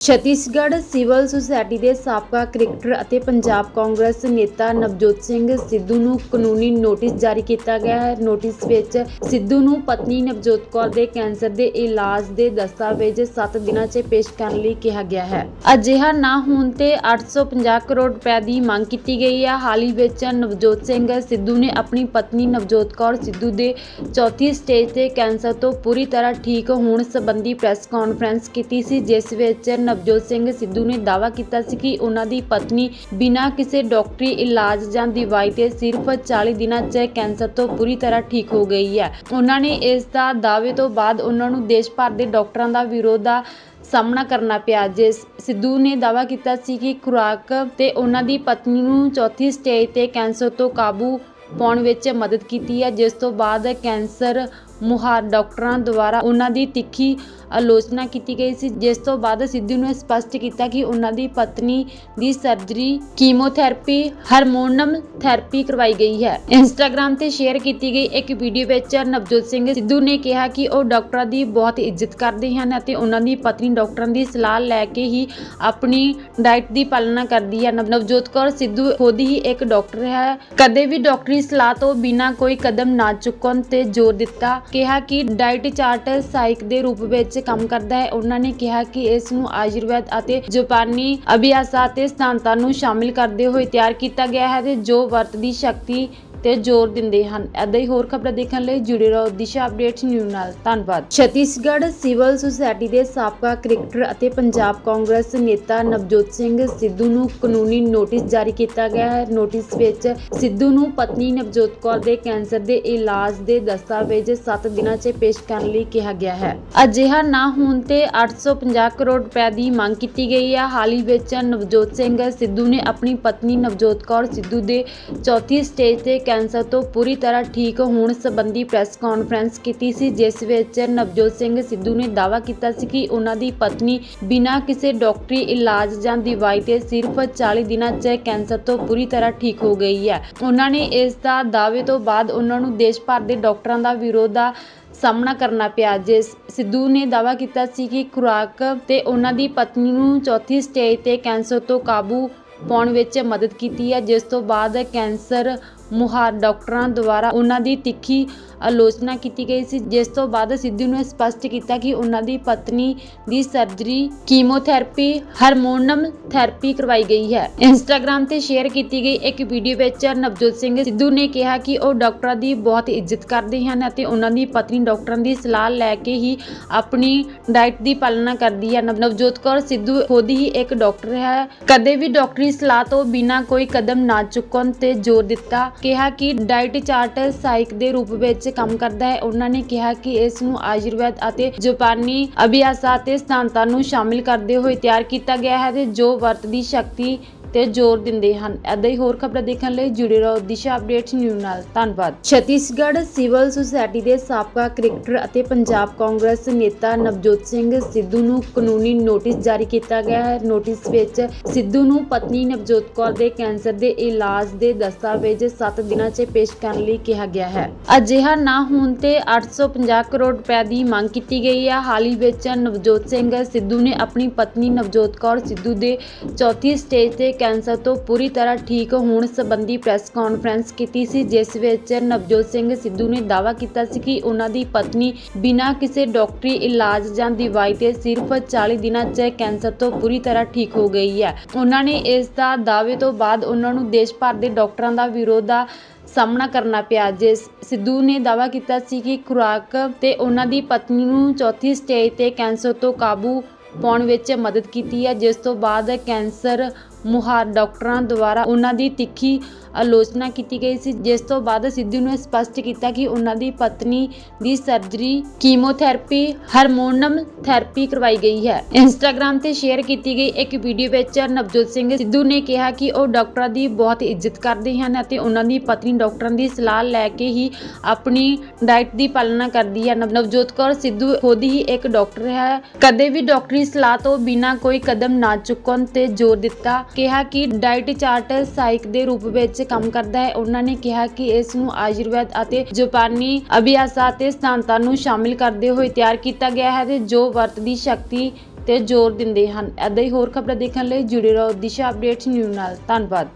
Chhattisgarh civil society ਦੇ ਸਾਬਕਾ cricketer ਅਤੇ ਪੰਜਾਬ ਕਾਂਗਰਸ ਨੇਤਾ ਨਵਜੋਤ ਸਿੰਘ ਸਿੱਧੂ ਨੂੰ ਕਾਨੂੰਨੀ ਨੋਟਿਸ ਜਾਰੀ ਕੀਤਾ ਗਿਆ ਹੈ। ਨੋਟਿਸ ਵਿੱਚ ਸਿੱਧੂ ਨੂੰ ਪਤਨੀ ਨਵਜੋਤ ਕੌਰ ਦੇ ਕੈਂਸਰ ਦੇ ਇਲਾਜ ਦੇ ਦਸਤਾਵੇਜ਼ 7 ਦਿਨਾਂ 'ਚ ਪੇਸ਼ ਕਰਨ ਲਈ ਕਿਹਾ ਗਿਆ ਹੈ। ਅਜਿਹਾ ਨਾ ਹੋਣ ਤੇ 850 ਕਰੋੜ ਰੁਪਏ ਦੀ ਮੰਗ ਕੀਤੀ ਗਈ ਹੈ। ਹਾਲ ਹੀ ਵਿੱਚ ਨਵਜੋਤ ਸਿੰਘ ਸਿੱਧੂ ਨੇ ਆਪਣੀ ਪਤਨੀ ਨਵਜੋਤ ਕੌਰ ਸਿੱਧੂ ਦੇ ਚੌਥੀ ਸਟੇਜ ਤੇ ਕੈਂਸਰ ਤੋਂ ਪੂਰੀ ਤਰ੍ਹਾਂ ਠੀਕ ਹੋਣ ਸੰਬੰਧੀ ਪ੍ਰੈਸ ਕਾਨਫਰੰਸ ਕੀਤੀ ਸੀ, ਜਿਸ ਵਿੱਚ ਨਵਜੋਤ ਸਿੰਘ ਸਿੱਧੂ ਨੇ ਦਾਅਵਾ ਕੀਤਾ ਸੀ ਕਿ ਉਹਨਾਂ ਦੀ ਪਤਨੀ ਬਿਨਾਂ ਕਿਸੇ ਡਾਕਟਰੀ ਇਲਾਜ ਜਾਂ ਦਵਾਈ ਤੇ ਸਿਰਫ 40 ਦਿਨਾਂ 'ਚ ਕੈਂਸਰ ਤੋਂ ਪੂਰੀ ਤਰ੍ਹਾਂ ਠੀਕ ਹੋ ਗਈ ਹੈ। ਉਹਨਾਂ ਨੇ ਇਸ ਦਾ ਦਾਅਵੇ ਤੋਂ ਬਾਅਦ ਉਹਨਾਂ ਨੂੰ ਦੇਸ਼ ਭਰ ਦੇ ਡਾਕਟਰਾਂ ਦਾ ਵਿਰੋਧ ਦਾ ਸਾਹਮਣਾ ਕਰਨਾ ਪਿਆ। ਜਿਸ ਸਿੱਧੂ ਨੇ ਦਾਅਵਾ ਕੀਤਾ ਸੀ ਕਿ ਖੁਰਾਕ ਤੇ ਉਹਨਾਂ ਦੀ ਪਤਨੀ ਨੂੰ ਚੌਥੀ ਸਟੇਜ ਤੇ ਕੈਂਸਰ ਤੋਂ ਕਾਬੂ ਪਾਉਣ ਵਿੱਚ ਮਦਦ ਕੀਤੀ ਹੈ, ਜਿਸ ਤੋਂ ਬਾਅਦ ਕੈਂਸਰ ਮੁਹਾਰ ਡਾਕਟਰਾਂ ਦੁਆਰਾ ਉਹਨਾਂ ਦੀ ਤਿੱਖੀ ਆਲੋਚਨਾ ਕੀਤੀ ਗਈ ਸੀ, ਜਿਸ ਤੋਂ ਬਾਅਦ ਸਿੱਧੂ ਨੇ ਸਪਸ਼ਟ ਕੀਤਾ ਕਿ ਉਹਨਾਂ ਦੀ ਪਤਨੀ ਦੀ ਸਰਜਰੀ ਕੀਮੋਥੈਰੇਪੀ ਹਾਰਮੋਨਲ ਥੈਰੇਪੀ ਕਰਵਾਈ ਗਈ ਹੈ। ਇੰਸਟਾਗ੍ਰam ਤੇ ਸ਼ੇਅਰ ਕੀਤੀ ਗਈ ਇੱਕ ਵੀਡੀਓ ਵਿੱਚ ਨਵਜੋਤ ਸਿੰਘ ਸਿੱਧੂ ਨੇ ਕਿਹਾ ਕਿ ਉਹ ਡਾਕਟਰਾਂ ਦੀ ਬਹੁਤ ਇੱਜ਼ਤ ਕਰਦੇ ਹਨ ਅਤੇ ਉਹਨਾਂ ਦੀ ਪਤਨੀ ਡਾਕਟਰਾਂ ਦੀ ਸਲਾਹ ਲੈ ਕੇ ਹੀ ਆਪਣੀ ਡਾਈਟ ਦੀ ਪਾਲਣਾ ਕਰਦੀ ਹੈ। ਨਵ- ਨਵਜੋਤ ਕੌਰ ਸਿੱਧੂ ਖੁਦ ਹੀ ਇੱਕ ਡਾਕਟਰ ਹੈ। ਕਦੇ ਵੀ ਡਾਕਟਰੀ ਸਲਾਹ ਤੋਂ ਬਿਨਾਂ ਕੋਈ ਕਦਮ ਨਾ ਚੁੱਕਣ ਤੇ ਜ਼ੋਰ ਦਿੱਤਾ ਕਿਹਾ ਕਿ ਡਾਈਟ ਚਾਰਟ ਸਾਈਕ ਦੇ ਰੂਪ ਵਿੱਚ ਕੰਮ ਕਰਦਾ ਹੈ। ਉਹਨਾਂ ਨੇ ਕਿਹਾ ਕਿ ਇਸ ਨੂੰ ਆਯੁਰਵੈਦ ਅਤੇ ਜਾਪਾਨੀ ਅਭਿਆਸਾਂ ਅਤੇ ਸਿਧਾਂਤਾਂ ਨੂੰ ਸ਼ਾਮਿਲ ਕਰਦੇ ਹੋਏ ਤਿਆਰ ਕੀਤਾ ਗਿਆ ਹੈ ਤੇ ਜੋ ਵਰਤ ਦੀ ਸ਼ਕਤੀ ਤੇ ਜ਼ੋਰ ਦਿੰਦੇ ਹਨ। ਐਦਾਂ ਹੀ ਹੋਰ ਖਬਰਾਂ ਦੇਖਣ ਲਈ ਜੁੜੇ ਰਹੋ ਦਿਸ਼ਾ ਅਪਡੇਟਸ ਨਿਊਜ਼ ਨਾਲ। ਧੰਨਵਾਦ। ਛੱਤੀਸਗੜ੍ਹ ਸਿਵਲ ਸੁਸਾਇਟੀ ਦੇ ਸਾਬਕਾ ਕ੍ਰਿਕਟਰ ਅਤੇ ਪੰਜਾਬ ਕਾਂਗਰਸ ਨੇਤਾ ਨਵਜੋਤ ਸਿੰਘ ਸਿੱਧੂ ਨੂੰ ਕਾਨੂੰਨੀ ਨੋਟਿਸ ਜਾਰੀ ਕੀਤਾ ਗਿਆ ਹੈ। ਨੋਟਿਸ ਵਿੱਚ ਸਿੱਧੂ ਨੂੰ ਪਤਨੀ ਨਵਜੋਤ ਕੌਰ ਦੇ ਕੈਂਸਰ ਦੇ ਇਲਾਜ ਦੇ ਦਸਤਾਵੇਜ਼ 7 ਦਿਨਾਂ 'ਚ ਪੇਸ਼ ਕਰਨ ਲਈ ਕਿਹਾ ਗਿਆ ਹੈ। ਅਜਿਹਾ ਨਾ ਹੋਣ ਤੇ 850 ਕਰੋੜ ਰੁਪਏ ਦੀ ਮੰਗ ਕੀਤੀ ਗਈ ਹੈ। ਹਾਲ ਹੀ ਵਿੱਚ ਨਵਜੋਤ ਸਿੰਘ ਸਿੱਧੂ ਨੇ ਆਪਣੀ ਪਤਨੀ ਨਵਜੋਤ ਕੌਰ ਸਿੱਧੂ ਦੇ ਚੌਥੀ ਸਟੇਜ ਤੇ ਕੈਂਸਰ ਤੋਂ ਪੂਰੀ ਤਰ੍ਹਾਂ ਠੀਕ ਹੋਣ ਸੰਬੰਧੀ ਪ੍ਰੈਸ ਕਾਨਫਰੰਸ ਕੀਤੀ ਸੀ, ਜਿਸ ਵਿੱਚ ਨਵਜੋਤ ਸਿੰਘ ਸਿੱਧੂ ਨੇ ਦਾਅਵਾ ਕੀਤਾ ਸੀ ਕਿ ਉਹਨਾਂ ਦੀ ਪਤਨੀ ਬਿਨਾਂ ਕਿਸੇ ਡਾਕਟਰੀ ਇਲਾਜ ਜਾਂ ਦਵਾਈ ਤੇ ਸਿਰਫ 40 ਦਿਨਾਂ 'ਚ ਕੈਂਸਰ ਤੋਂ ਪੂਰੀ ਤਰ੍ਹਾਂ ਠੀਕ ਹੋ ਗਈ ਹੈ। ਉਹਨਾਂ ਨੇ ਇਸ ਦਾ ਦਾਅਵੇ ਤੋਂ ਬਾਅਦ ਉਹਨਾਂ ਨੂੰ ਦੇਸ਼ ਭਰ ਦੇ ਡਾਕਟਰਾਂ ਦਾ ਵਿਰੋਧ ਦਾ ਸਾਹਮਣਾ ਕਰਨਾ ਪਿਆ, ਜਿਸ ਸਿੱਧੂ ਨੇ ਦਾਅਵਾ ਕੀਤਾ ਸੀ ਕਿ ਖੁਰਾਕ ਤੇ ਉਹਨਾਂ ਦੀ ਪਤਨੀ ਨੂੰ ਚੌਥੀ ਸਟੇਜ ਤੇ ਕੈਂਸਰ ਤੋਂ ਕਾਬੂ ਪਾਉਣ ਵਿੱਚ ਮਦਦ ਕੀਤੀ ਹੈ, ਜਿਸ ਤੋਂ ਬਾਅਦ ਕੈਂਸਰ ਮੁਹਾਰ ਡਾਕਟਰਾਂ ਦੁਆਰਾ ਉਹਨਾਂ ਦੀ ਤਿੱਖੀ ਆਲੋਚਨਾ ਕੀਤੀ ਗਈ ਸੀ, ਜਿਸ ਤੋਂ ਬਾਅਦ ਸਿੱਧੂ ਨੇ ਸਪਸ਼ਟ ਕੀਤਾ ਕਿ ਉਹਨਾਂ ਦੀ ਪਤਨੀ ਦੀ ਸਰਜਰੀ ਕੀਮੋਥੈਰੇਪੀ ਹਾਰਮੋਨਲ ਥੈਰੇਪੀ ਕਰਵਾਈ ਗਈ ਹੈ। ਇੰਸਟਾਗ੍ਰam ਤੇ ਸ਼ੇਅਰ ਕੀਤੀ ਗਈ ਇੱਕ ਵੀਡੀਓ ਵਿੱਚ ਨਵਜੋਤ ਸਿੰਘ ਸਿੱਧੂ ਨੇ ਕਿਹਾ ਕਿ ਉਹ ਡਾਕਟਰਾਂ ਦੀ ਬਹੁਤ ਇੱਜ਼ਤ ਕਰਦੇ ਹਨ ਅਤੇ ਉਹਨਾਂ ਦੀ ਪਤਨੀ ਡਾਕਟਰਾਂ ਦੀ ਸਲਾਹ ਲੈ ਕੇ ਹੀ ਆਪਣੀ ਡਾਈਟ ਦੀ ਪਾਲਣਾ ਕਰਦੀ ਹੈ। ਨਵ- ਨਵਜੋਤ ਕੌਰ ਸਿੱਧੂ ਖੁਦ ਹੀ ਇੱਕ ਡਾਕਟਰ ਹੈ। ਕਦੇ ਵੀ ਡਾਕਟਰੀ ਸਲਾਹ ਤੋਂ ਬਿਨਾਂ ਕੋਈ ਕਦਮ ਨਾ ਚੁੱਕਣ ਤੇ ਜ਼ੋਰ ਦਿੱਤਾ ਕਿਹਾ ਕਿ ਡਾਈਟ ਚਾਰਟ ਸਾਈਕ ਦੇ ਰੂਪ ਵਿੱਚ ਕੰਮ ਕਰਦਾ ਹੈ। ਉਹਨਾਂ ਨੇ ਕਿਹਾ ਕਿ ਇਸ ਨੂੰ ਆਯੁਰਵੈਦ ਅਤੇ ਜਾਪਾਨੀ ਅਭਿਆਸਾਂ ਅਤੇ ਸਿਧਾਂਤਾਂ ਨੂੰ ਸ਼ਾਮਿਲ ਕਰਦੇ ਹੋਏ ਤਿਆਰ ਕੀਤਾ ਗਿਆ ਹੈ ਤੇ ਜੋ ਵਰਤ ਦੀ ਸ਼ਕਤੀ ਤੇ ਜ਼ੋਰ ਦਿੰਦੇ ਹਨ। ਐਦਾਂ ਹੀ ਹੋਰ ਖਬਰਾਂ ਦੇਖਣ ਲਈ ਜੁੜੇ ਰਹੋ ਦਿਸ਼ਾ ਅਪਡੇਟਸ ਨਿਊਜ਼ ਨਾਲ। ਧੰਨਵਾਦ। ਛੱਤੀਸਗੜ੍ਹ ਸਿਵਲ ਸੁਸਾਇਟੀ ਦੇ ਸਾਬਕਾ ਕ੍ਰਿਕਟਰ ਅਤੇ ਪੰਜਾਬ ਕਾਂਗਰਸ ਨੇਤਾ ਨਵਜੋਤ ਸਿੰਘ ਸਿੱਧੂ ਨੂੰ ਕਾਨੂੰਨੀ ਨੋਟਿਸ ਜਾਰੀ ਕੀਤਾ ਗਿਆ ਹੈ। ਨੋਟਿਸ ਵਿੱਚ ਸਿੱਧੂ ਨੂੰ ਪਤਨੀ ਨਵਜੋਤ ਕੌਰ ਦੇ ਕੈਂਸਰ ਦੇ ਇਲਾਜ ਦੇ ਦਸਤਾਵੇਜ਼ 7 ਦਿਨਾਂ 'ਚ ਪੇਸ਼ ਕਰਨ ਲਈ ਕਿਹਾ ਗਿਆ ਹੈ। ਅਜਿਹਾ ਨਾ ਹੋਣ ਤੇ 850 ਕਰੋੜ ਰੁਪਏ ਦੀ ਮੰਗ ਕੀਤੀ ਗਈ ਹੈ। ਹਾਲ ਹੀ ਵਿੱਚ ਨਵਜੋਤ ਸਿੰਘ ਸਿੱਧੂ ਨੇ ਆਪਣੀ ਪਤਨੀ ਨਵਜੋਤ ਕੌਰ ਸਿੱਧੂ ਦੇ ਚੌਥੀ ਸਟੇਜ ਤੇ ਕੈਂਸਰ ਤੋਂ ਪੂਰੀ ਤਰ੍ਹਾਂ ਠੀਕ ਹੋਣ ਸੰਬੰਧੀ ਪ੍ਰੈਸ ਕਾਨਫਰੰਸ ਕੀਤੀ ਸੀ, ਜਿਸ ਵਿੱਚ ਨਵਜੋਤ ਸਿੰਘ ਸਿੱਧੂ ਨੇ ਦਾਅਵਾ ਕੀਤਾ ਸੀ ਕਿ ਉਹਨਾਂ ਦੀ ਪਤਨੀ ਬਿਨਾਂ ਕਿਸੇ ਡਾਕਟਰੀ ਇਲਾਜ ਜਾਂ ਦਵਾਈ ਤੇ ਸਿਰਫ 40 ਦਿਨਾਂ 'ਚ ਕੈਂਸਰ ਤੋਂ ਪੂਰੀ ਤਰ੍ਹਾਂ ਠੀਕ ਹੋ ਗਈ ਹੈ। ਉਹਨਾਂ ਨੇ ਇਸ ਦਾ ਦਾਅਵੇ ਤੋਂ ਬਾਅਦ ਉਹਨਾਂ ਨੂੰ ਦੇਸ਼ ਭਰ ਦੇ ਡਾਕਟਰਾਂ ਦਾ ਵਿਰੋਧ ਦਾ ਸਾਹਮਣਾ ਕਰਨਾ ਪਿਆ, ਜਿਸ ਸਿੱਧੂ ਨੇ ਦਾਅਵਾ ਕੀਤਾ ਸੀ ਕਿ ਖੁਰਾਕ ਤੇ ਉਹਨਾਂ ਦੀ ਪਤਨੀ ਨੂੰ ਚੌਥੀ ਸਟੇਜ ਤੇ ਕੈਂਸਰ ਤੋਂ ਕਾਬੂ ਪਾਉਣ ਵਿੱਚ ਮਦਦ ਕੀਤੀ ਹੈ, ਜਿਸ ਤੋਂ ਬਾਅਦ ਕੈਂਸਰ ਮੁਹਾਰ ਡਾਕਟਰਾਂ ਦੁਆਰਾ ਉਹਨਾਂ ਦੀ ਤਿੱਖੀ ਆਲੋਚਨਾ ਕੀਤੀ ਗਈ ਸੀ। ਜਿਸ ਤੋਂ ਬਾਅਦ ਸਿੱਧੂ ਨੇ ਸਪਸ਼ਟ ਕੀਤਾ ਕਿ ਉਹਨਾਂ ਦੀ ਪਤਨੀ ਦੀ ਸਰਜਰੀ, ਕੀਮੋਥੈਰੇਪੀ ਹਾਰਮੋਨਲ ਥੈਰੇਪੀ ਕਰਵਾਈ ਗਈ ਹੈ। ਇੰਸਟਾਗ੍ਰam ਤੇ ਸ਼ੇਅਰ ਕੀਤੀ ਗਈ ਇੱਕ ਵੀਡੀਓ ਵਿੱਚ ਨਵਜੋਤ ਸਿੰਘ ਸਿੱਧੂ ਨੇ ਕਿਹਾ ਕਿ ਉਹ ਡਾਕਟਰਾਂ ਦੀ ਬਹੁਤ ਇੱਜ਼ਤ ਕਰਦੇ ਹਨ ਅਤੇ ਉਹਨਾਂ ਦੀ ਪਤਨੀ ਡਾਕਟਰਾਂ ਦੀ ਸਲਾਹ ਲੈ ਕੇ ਹੀ ਆਪਣੀ ਡਾਈਟ ਦੀ ਪਾਲਣਾ ਕਰਦੀ ਹੈ। ਨਵਜੋਤ ਕੌਰ ਸਿੱਧੂ ਖੁਦ ਹੀ ਇੱਕ ਡਾਕਟਰ ਹੈ। ਕਦੇ ਵੀ ਡਾਕਟਰੀ ਸਲਾਹ ਤੋਂ ਬਿਨਾਂ ਕੋਈ ਕਦਮ ਨਾ ਚੁੱਕਣ ਤੇ ਜ਼ੋਰ ਦਿੱਤਾ ਕਿਹਾ ਕਿ ਡਾਈਟ ਚਾਰਟ ਸਾਈਕ ਦੇ ਰੂਪ ਵਿੱਚ ਕੰਮ ਕਰਦਾ ਹੈ। ਉਹਨਾਂ ਨੇ ਕਿਹਾ ਕਿ ਇਸ ਨੂੰ ਆਯੁਰਵੈਦ ਅਤੇ ਜਾਪਾਨੀ ਅਭਿਆਸਾਂ ਤੇ ਸਿਧਾਂਤਾਂ ਨੂੰ ਸ਼ਾਮਿਲ ਕਰਦੇ ਹੋਏ ਤਿਆਰ ਕੀਤਾ ਗਿਆ ਹੈ ਤੇ ਜੋ ਵਰਤ ਦੀ ਸ਼ਕਤੀ ਤੇ ਜ਼ੋਰ ਦਿੰਦੇ ਹਨ। ਐਦਾਂ ਹੀ ਹੋਰ ਖਬਰਾਂ ਦੇਖਣ ਲਈ ਜੁੜੇ ਰਹੋ ਦਿਸ਼ਾ ਅਪਡੇਟਸ ਨਿਊਜ਼ ਨਾਲ। ਧੰਨਵਾਦ।